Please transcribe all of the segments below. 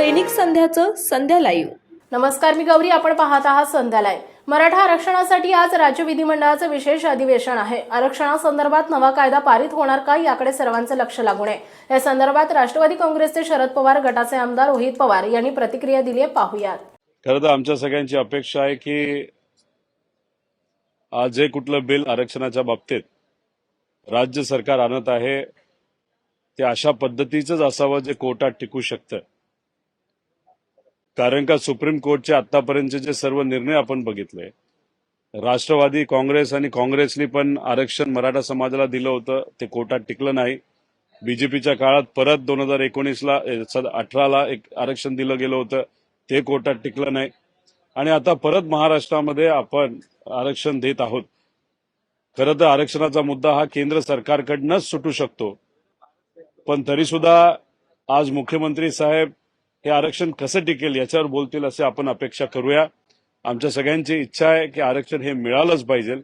दैनिक संध्याचं संध्या live नमस्कार मी गौरी. आपण पाहत आहात संध्यालय मराठा आरक्षणासाठी आज राज्य विधिमंडळाचं विशेष अधिवेशन आहे. आरक्षणासंदर्भात नवा कायदा पारित होणार का याकडे सर्वांचं लक्ष लागून आहे. या संदर्भात राष्ट्रवादी काँग्रेसचे शरद पवार गटाचे आमदार रोहित पवार यांनी प्रतिक्रिया दिली आहे. पाहूयात. खरं तर आमच्या सगळ्यांची अपेक्षा आहे की आज जे कुठलं बिल आरक्षणाच्या बाबतीत राज्य सरकार आणत आहे ते अशा पद्धतीचंच असावं जे कोर्टात टिकू शकतं. कारण का सुप्रीम कोर्टचे आतापर्यंतचे जे सर्व निर्णय आपण बघितले राष्ट्रवादी काँग्रेस आणि काँग्रेसनी पण आरक्षण मराठा समाजाला दिलं होतं ते कोर्टात टिकलं नाही. बीजेपीच्या काळात परत दोन हजार एकोणीसला अठराला एक आरक्षण दिलं गेलं होतं ते कोर्टात टिकलं नाही. आणि आता परत महाराष्ट्रामध्ये आपण आरक्षण देत आहोत. खरं तर आरक्षणाचा मुद्दा हा केंद्र सरकारकडनंच सुटू शकतो. पण तरी सुद्धा आज मुख्यमंत्री साहेब हे आरक्षण कसं टिकेल याच्यावर बोलतील असे आपण अपेक्षा करूया. आमच्या सगळ्यांची इच्छा आहे की आरक्षण हे मिळालंच पाहिजे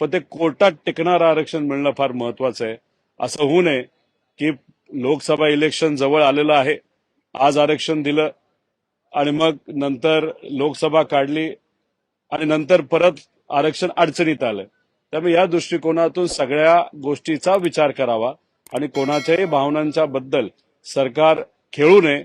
पण ते कोर्टात टिकणारं आरक्षण मिळणं फार महत्वाचं आहे. असं होऊ नये की लोकसभा इलेक्शन जवळ आलेलं आहे आज आरक्षण दिलं आणि मग नंतर लोकसभा काढली आणि नंतर परत आरक्षण अडचणीत आलं. त्यामुळे या दृष्टिकोनातून सगळ्या गोष्टीचा विचार करावा आणि कोणाच्याही भावनांच्या बद्दल सरकार खेळू नये.